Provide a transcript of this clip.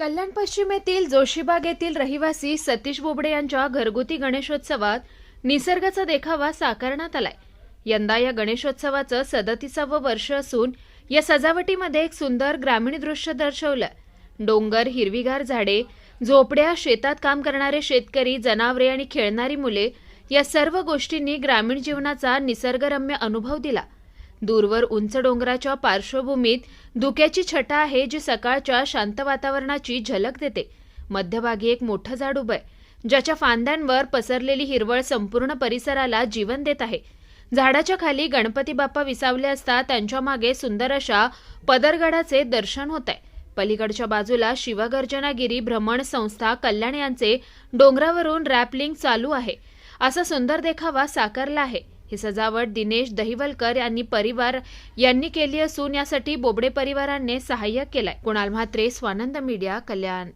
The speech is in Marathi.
कल्याण पश्चिम येथील जोशीबाग येथील रहिवासी सतीश बोबडे यांच्या घरगुती गणेशोत्सवात निसर्गाचा देखावा साकारण्यात आलाय. यंदा या गणेशोत्सवाचं सदतीसावं वर्ष असून या सजावटीमध्ये एक सुंदर ग्रामीण दृश्य दर्शवलं. डोंगर हिरवीगार झाडे झोपड्या शेतात काम करणारे शेतकरी जनावरे आणि खेळणारी मुले या सर्व गोष्टींनी ग्रामीण जीवनाचा निसर्गरम्य अनुभव दिला. दूरवर उंच डोंगराच्या पार्श्वभूमीत धुक्याची छटा आहे जी सकाळच्या शांत वातावरणाची झलक देते. मध्यभागी एक मोठं झाड उभं आहे ज्याच्या फांद्यांवर पसरलेली हिरवळ संपूर्ण परिसराला जीवन देत आहे. झाडाच्या खाली गणपती बाप्पा विसावले असता त्यांच्या मागे सुंदर अशा पदरगडाचे दर्शन होत आहे पलीकडच्या बाजूला शिवगर्जनागिरी भ्रमण संस्था कल्याण यांचे डोंगरावरून रॅपलिंग चालू आहे. असा सुंदर देखावा साकारला आहे. ही सजावट दिनेश दहिवलकर यांनी परिवार यांनी केली असून यासाठी बोबडे परिवाराने सहाय्य केलाय. कुणाल म्हात्रे स्वानंद मीडिया कल्याण.